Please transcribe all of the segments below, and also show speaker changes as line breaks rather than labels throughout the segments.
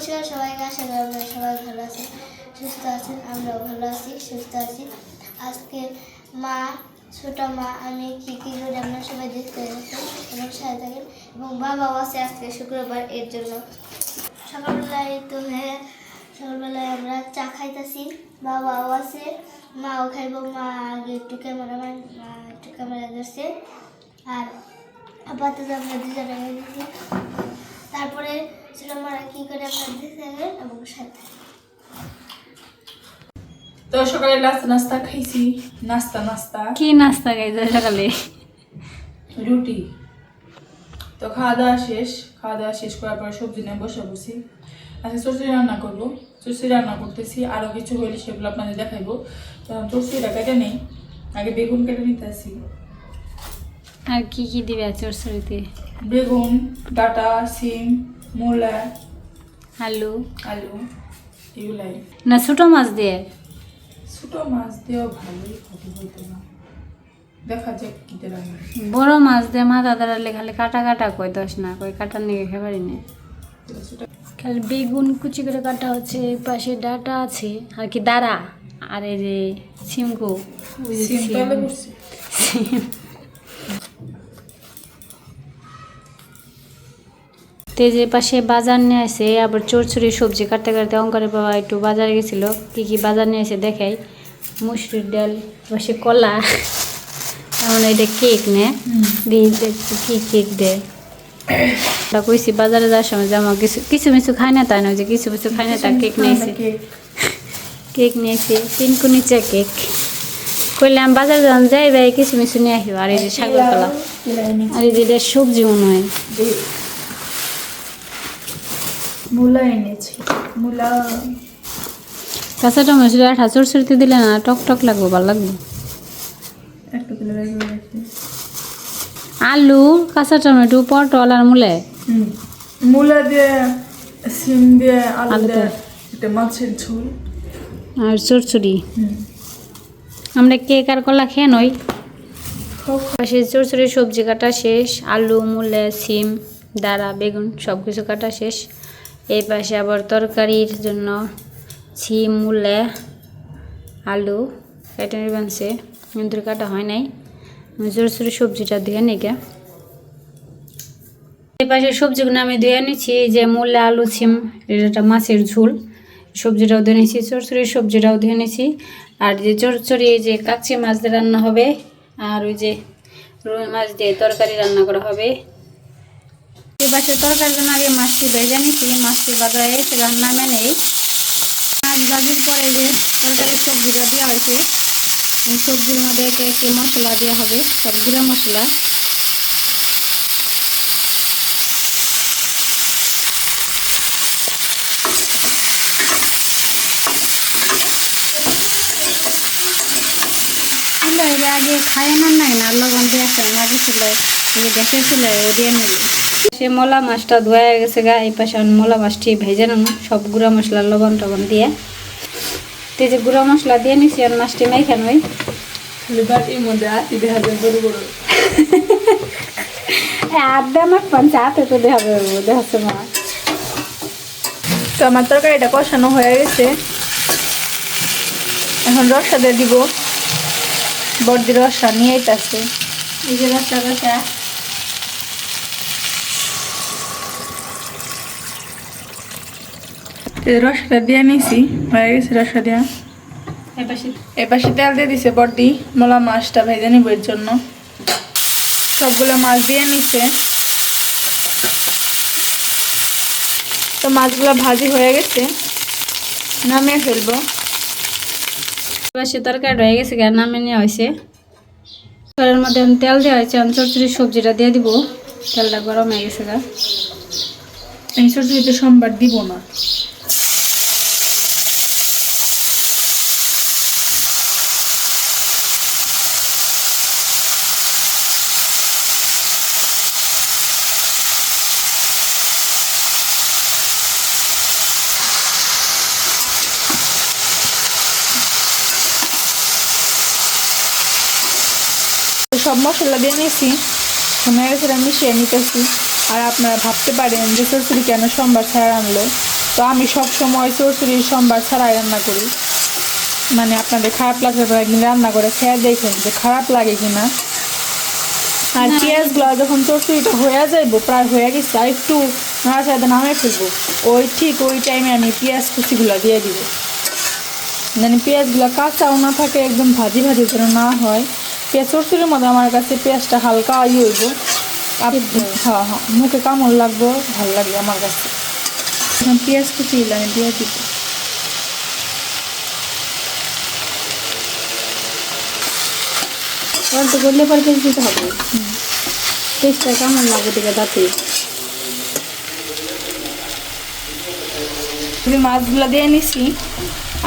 নমস্কার সবাইকে, আশা করি আপনারা সবাই ভালো আছেন, সুস্থ আছেন, আমরাও ভালো আছি, সুস্থ আছি। আজকে মা, ছোট মা, আমি কি কি করে আপনারা সবাই দেখতে গেছেন এবং সাথে থাকেন এবং বাবাও আছে আজকে শুক্রবার এর জন্য। সকালবেলায় তো হ্যাঁ সকালবেলায় আমরা চা খাইতেছি, বাবাও আছে, মাও খাইব, মা আগে একটু ক্যামেরাম্যান মা একটু ক্যামেরা ধরছে, আর আপাতত আমরা দুজনে তারপরে মারা কি করে আপনারা থাকেন এবং সাথে।
তো সকালে নাস্তা নাস্তা খাইছি। নাস্তা নাস্তা।
কি নাস্তা খাইছে সকালে?
রুটি। তো খাওয়া দাওয়া শেষ। খাওয়া দাওয়া শেষ করার পর সবজি নিয়ে বসে বসি আচ্ছা চচড়ি রান্না করব। চচড়ি রান্না করতেছি। আরও কিছু হইলে সেগুলো আপনাদের দেখাইবো। তো চচড়িটা কেটে নেই। আগে বেগুন কেটে নিতে আসি
আর কি কি দিবে চরচড়িতে
বেগুন ডাটা সিম মূলা
আলু
আলু এগুলাই
না ছোট মাছ দিয়ে
ছোটো মাছ দিয়েও ভালোই ক্ষতি হইতো না। দেখা যাক কী রান্না
বড় মাছ দিয়ে মাথা দাঁড়ালে খালি কাটা কাটা কই দশ না কই কাটা নিয়ে খেবারই নেই খালি বেগুন কুচি করে কাটা হচ্ছে এই পাশে ডাটা আছে আর কি দাঁড়া আর এই যে সিমকো।
সিম
সিম।
তাহলে করছি
সিম। তো যে পাশে বাজার নিয়ে আসে আবার চোরচুরি সবজি কাটতে কাটতে অঙ্কারে বাবা একটু বাজারে গেছিল। কি কি বাজার নিয়ে এসে দেখাই। মুসুরির ডাল পাশে কলা। এমন এটা কেক নে। দিয়ে কি কেক দেয়। ওটা কইছি বাজারে যাওয়ার সময় যে আমার কিছু কিছু মিছু খায় না তাই না যে কিছু কিছু খায় না তা কেক নিয়েছে
কেক
নিয়েছে তিনকু নিচে কেক কইলাম বাজার যখন যাই ভাই কিছু মিছু নিয়ে আসব আর এই যে কলা। আর এই যে সবজি মনে হয়।
মূলা এনেছি মূলা।
কাঁচা টমেটো আঠা চড়চড়িতে দিলে না টক টক লাগবো ভালো লাগবে। আলু কাঁচা টমেটো পটল আর মূলে।
মূলা দিয়ে সিম দিয়ে আলু দিয়ে। একটা মাছের ঝোল।
আর চড়চড়ি আমরা কেক আর কলা খেয়ে নই। পাশে চড়চড়ি সবজি কাটা শেষ আলু মূলে সিম। দাঁড়া, বেগুন সব কিছু কাটা শেষ। এই পাশে আবার তরকারির জন্য সিম মূলে, আলু কেটে বানছে কিন্তু কাটা হয় নাই। চড়চড়ি সবজিটা দিয়ে নিকে এই পাশে সবজিগুলো আমি ধুয়ে নিচ্ছি যে মূলে, আলু, ছিম, এটা মাছের ঝোল। সবজিটাও ধুয়ে নিয়েছি চরচড়ির সবজিটাও ধুয়ে নিয়েছি আর যে চরচড়ি যে কাচ্চি মাছ দিয়ে রান্না হবে, আর ওই যে রুই মাছ দিয়ে তরকারি রান্না করা হবে পাশে তরকারির জন্য আগে মাছটি ভেজে নিচ্ছি মাছটি বাজারে নামে নেই। মাছ ভাজির পরে যে তরকারির সবজিটা দেওয়া হয়েছে, এই সবজির মধ্যে একে একে মশলা দেওয়া হবে সব গুঁড়া মশলা আগে খায় না নাই না, লবণ দিয়ে আসে মাঝে চুলায় এই যে ও দিয়ে নেবে সে মলা মাছটা ধোয়া গেছে গা এই পাশে আমি মলা মাছটি ভেজে নেব সব গুঁড়া মশলা লবণ টবণ দিয়ে। তো যে গুঁড়া মশলা দিয়ে নিছি আর মাছটি মেখে নই। দিয়ে আমার পাঞ্চা হাতে তো দেখাবে দেখাচ্ছে মা।
তো আমার তরকারিটা কষানো হয়ে গেছে। এখন রসা দিয়ে দিব। বর্দি রসা নিয়ে আইতাছে।
এই যে রসা রসা।
রসাটা দিয়ে নিছি হয়ে গেছে রসা দেওয়া
এই পাশে
এই পাশে তেল দিয়ে দিছে বর্দি মলা মাছটা ভেজে নিব এর জন্য। সবগুলো মাছ দিয়ে নিছে। তো মাছগুলো ভাজি হয়ে গেছে নামিয়ে ফেলব।
পাশে তরকারি রয়ে গেছে গা নামে নেওয়া হয়েছে। তরকারির মধ্যে আমি তেল দেওয়া হয়েছে আমি চচ্চড়ি সবজিটা দিয়ে দিব। তেলটা গরম হয়ে গেছে গা।
এই সবজিতে সোমবার দিব না। সব মশলা দিয়ে নিয়েছি। সময় গেছে মিশিয়ে নিতেছি। আর আপনারা ভাবতে পারেন যে চচড়ি কেন সোমবার ছাড়া আনলো তো আমি সব সময় চরচুরি সোমবার ছাড়াই রান্না করি। মানে আপনাদের খারাপ লাগলে পরে একদিন রান্না করে খেয়ে দেখেন যে খারাপ লাগে কিনা। আর পেঁয়াজগুলো যখন চরচুরিটা হয়ে যাইব প্রায় হয়ে গেছে আর একটু নাড়াচাড়া নামে ফেলব ওই ঠিক ওই টাইমে আমি পেঁয়াজ কুচিগুলো দিয়ে দিব। মানে পেঁয়াজগুলো কাঁচাও না থাকে একদম ভাজি ভাজি যেন না হয়। পেঁয়াজ চরচুরির মধ্যে আমার কাছে পেঁয়াজটা হালকা ইয়ে হইব। হ্যাঁ হ্যাঁ। মুখে কামড় লাগবো ভালো লাগবে আমার কাছে। এখন পেঁয়াজ কুচি আমি দিয়ে দিব
অল্প করলে পরে পেঁয়াজ দিতে হবে। পেঁয়াজটা কেমন লাগবে দিকে দাঁতে?
তুমি মাছগুলো দিয়ে নিছি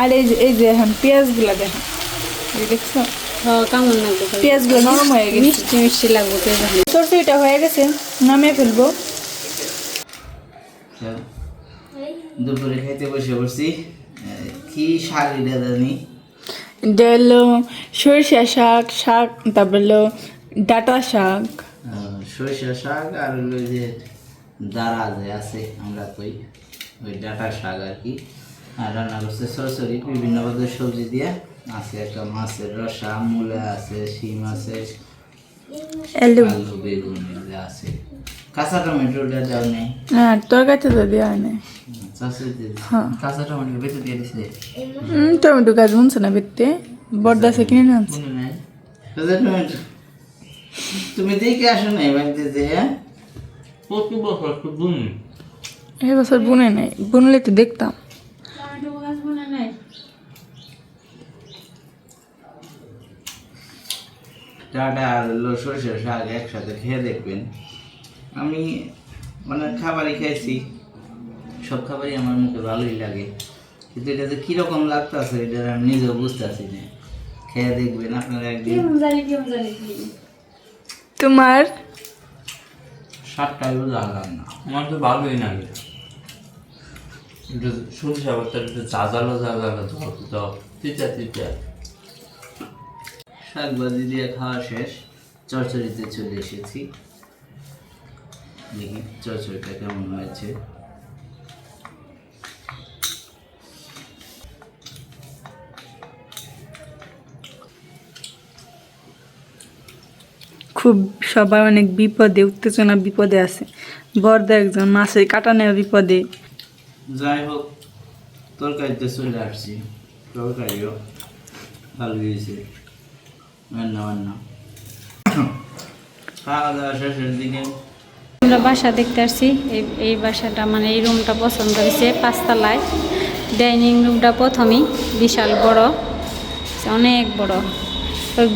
আর এই যে এই যে এখন পেঁয়াজগুলো দেখেন দেখছ?
কেমন লাগবে?
পেঁয়াজগুলো নরম হয়ে গেছে।
মিষ্টি মিষ্টি লাগবে পেঁয়াজ এখন।
হয়ে গেছে নামিয়ে ফেলব।
দুপুরে খাইতে বসে পড়ছি। কি শাক এটা জানি
এটা হলো সরিষা শাক শাক তারপর হলো ডাটা শাক।
সরিষা শাক আর হলো যে দাঁড়া যে আছে আমরা কই। ওই ডাটা শাক আর কি। রান্না করছে সরাসরি বিভিন্ন পদের সবজি দিয়ে। আছে একটা মাছের রসা মূলা আছে শিম আছে
আলু
বেগুন এগুলো আছে। কাঁচা টমেটোটা দেওয়া নেই।
হ্যাঁ তরকারিতে তো দেওয়া নেই। হ্যাঁ।
কাঁচা টমেটো বেঁচে দিয়ে দিছে।
টমেটো গাছ বুনছে না বেতে বরদাসে কিনে নিয়ে আনছে।
নাই। কাঁচা টমেটো। তুমি দেখে আসো নাই বাড়িতে যে হ্যাঁ? প্রতি বছর তো বুনি।
এই বছর বুনে নেই। বুনলে তো দেখতাম।
ডাটা আর হলো সরষের শাক একসাথে খেয়ে দেখবেন। আমি মানে খাবারই খাইছি সব খাবারই আমার মুখে ভালোই লাগে। কিন্তু এটা যে কীরকম লাগতেছে এটা আমি নিজেও বুঝতেছি না। খেয়ে দেখবেন আপনারা একদিন।
তোমার?
সাতটায় বুঝালাম না।
আমার তো ভালোই লাগে। একটু সরিষা বাটা একটু জাজালো জাজালো ধর তো তিতা তিতা।
শাক ভাজি দিয়ে খাওয়া শেষ চরচড়িতে চলে এসেছি। দেখি চরচড়িটা কেমন হয়েছে।
খুব সবাই অনেক বিপদে উত্তেজনা বিপদে আছে। বরদা একজন মাছের কাটা নেওয়া বিপদে।
যাই হোক তরকারিতে চলে আসছি। তরকারিও ভালো হয়েছে।
আমরা বাসা দেখতে আসছি। এই এই বাসাটা মানে এই রুমটা পছন্দ হয়েছে পাঁচতলায়। ডাইনিং রুমটা প্রথমেই, বিশাল বড়। অনেক বড়।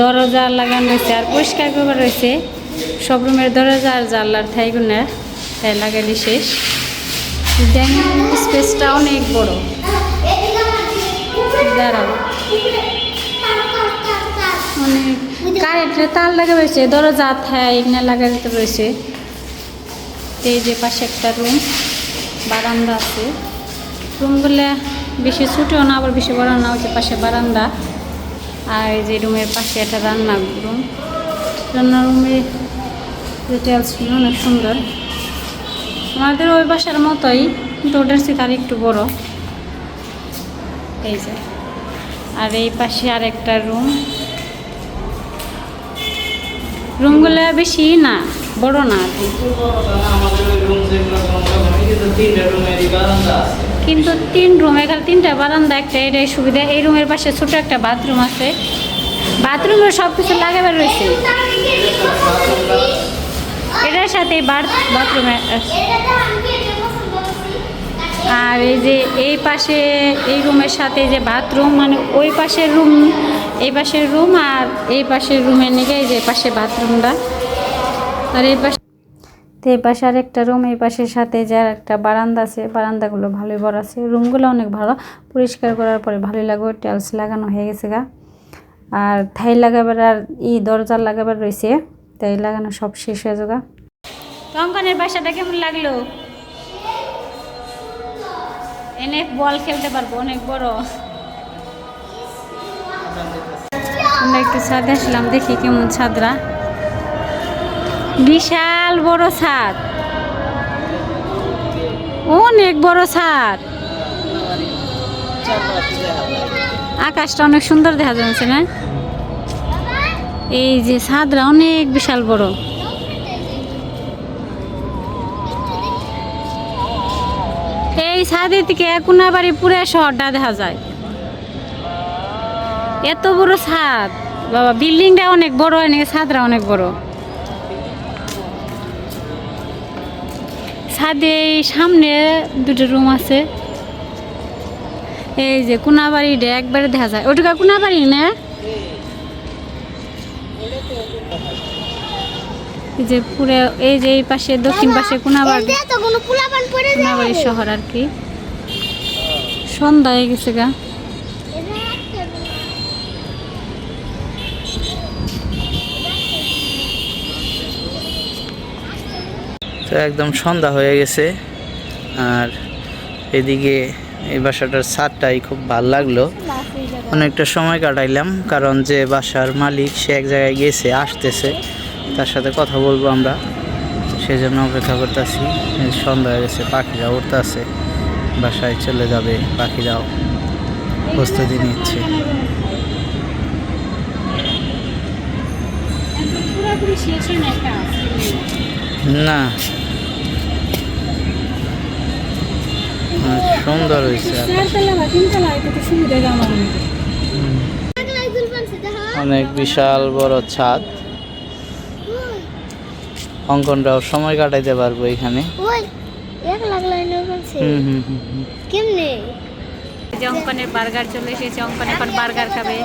দরজা লাগানো রয়েছে, আর পরিষ্কার করবার রয়েছে। সব রুমের দরজা আর জানলার থাইগুনা তাই লাগালি শেষ। ডাইনিং রুম স্পেসটা অনেক বড়। দাঁড়াও। অনেক কারেন্টের তার লাগা রয়েছে, দরজা থাই এখানে লাগা দিতে রয়েছে। এই যে পাশে একটা রুম বারান্দা আছে। রুমগুলো বেশি ছোটো না, আবার বেশি বড় না হচ্ছে পাশে বারান্দা। আর এই যে রুমের পাশে একটা রান্না রুম রান্না রুমে ডিটেলসগুলো অনেক সুন্দর। আমাদের ওই বাসার মতোই, কিন্তু ওটার থেকে আর একটু বড়। এই যে। আর এই পাশে আর একটা রুম রুমগুলো বেশি না, বড় না
কিন্তু
তিন রুম এখানে তিনটা বারান্দা একটা, এটাই সুবিধা। এই রুমের পাশে ছোট একটা বাথরুম আছে। বাথরুমে সব কিছু লাগাবার রয়েছে। এটার সাথে বাথরুমে আর এই যে এই পাশে, এই রুমের সাথে যে বাথরুম মানে ওই পাশের রুম এই পাশের রুম আর এই পাশের রুমের নিকে এই যে পাশে বাথরুমটা। আর এই পাশে তো এই পাশে আর একটা রুম, এই পাশের সাথে যে আর একটা বারান্দা আছে, বারান্দাগুলো ভালোই বড় আছে। রুমগুলো অনেক ভালো। পরিষ্কার করার পরে ভালোই লাগবে টাইলস লাগানো হয়ে গেছে গা। আর থাই লাগাবার আর ই দরজা লাগাবার রয়েছে, তাই লাগানো সব শেষ হয়ে যাবে অঙ্কনের বাসাটা কেমন লাগল? অনেক বল খেলতে পারব, অনেক বড়। আমরা একটু ছাদে আসলাম, দেখি কেমন ছাদরা। বিশাল বড় ছাদ। অনেক বড় ছাদ। আকাশটা অনেক সুন্দর দেখা যাচ্ছে, না? এই যে ছাদরা অনেক বিশাল বড়। এই ছাদের থেকে কোনাবাড়ি পুরো শহরটা দেখা যায়। এত বড় ছাদ। বাবা বিল্ডিংটা অনেক বড় অনেক ছাদরা অনেক বড়। ছাদে সামনে দুটো রুম আছে। এই যে কোনাবাড়িটা একবারে দেখা যায়। ওটুকা কোনাবাড়ি না? এই যে পুরো এই যে এই পাশে দক্ষিণ পাশে কোনাবাড়ি। কোনাবাড়ি শহর আর কি। সন্ধ্যা হয়ে গেছে গা।
তো একদম সন্ধ্যা হয়ে গেছে। আর এদিকে এই বাসাটার ছাদটাই খুব ভালো লাগল। অনেকটা সময় কাটাইলাম, কারণ যে বাসার মালিক সে এক জায়গায় গেছে, আসতেছে। তার সাথে কথা বলব আমরা। সেজন্য অপেক্ষা করতেছি। সন্ধ্যা হয়ে গেছে, পাখিরা উঠতে আছে বাসায় চলে যাবে পাখিরাও। প্রস্তুতি নিচ্ছে।
না একটা
না অনেক সুন্দর হয়েছে
চারতলা বা তিনতলা এটা তো সুবিধা আমার
অনেক বিশাল বড় ছাদ। অঙ্কনরাও সময় কাটাইতে পারব এখানে।
কেমনে?
যে অঙ্কনের বার্গার চলে এসেছে অঙ্কন এখন বার্গার খাবে।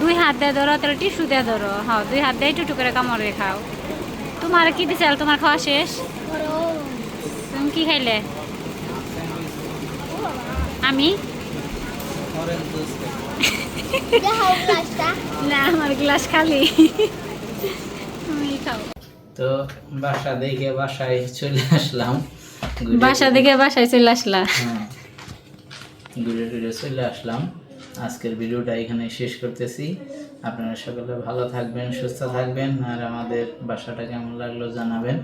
দুই হাত দিয়ে ধরো তাহলে টিস্যু দিয়ে ধরো। হ্যাঁ দুই হাত দিয়ে টুটু করে কামড়ে খাও। তোমার কি দিছে তোমার খাওয়া শেষ? কি খাইলে? আমি? না আমার গ্লাস খালি।
তো বাসা দেখে বাসায় চলে আসলাম। ঘুরে-
বাসা থেকে বাসায় চলে আসলা?
হ্যাঁ। ঘুরে চলে আসলাম। আজকের ভিডিওটা এখানে শেষ করতেছি। আপনারা সকলে ভালো থাকবেন সুস্থ থাকবেন আর আমাদের বাসাটা কেমন লাগল জানাবেন।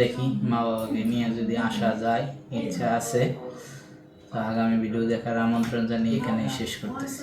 দেখি, মা বাবাকে নিয়ে যদি আসা যায়, ইচ্ছা আছে, তো আগামী ভিডিও দেখার আমন্ত্রণ জানিয়ে এখানে শেষ করতেছি।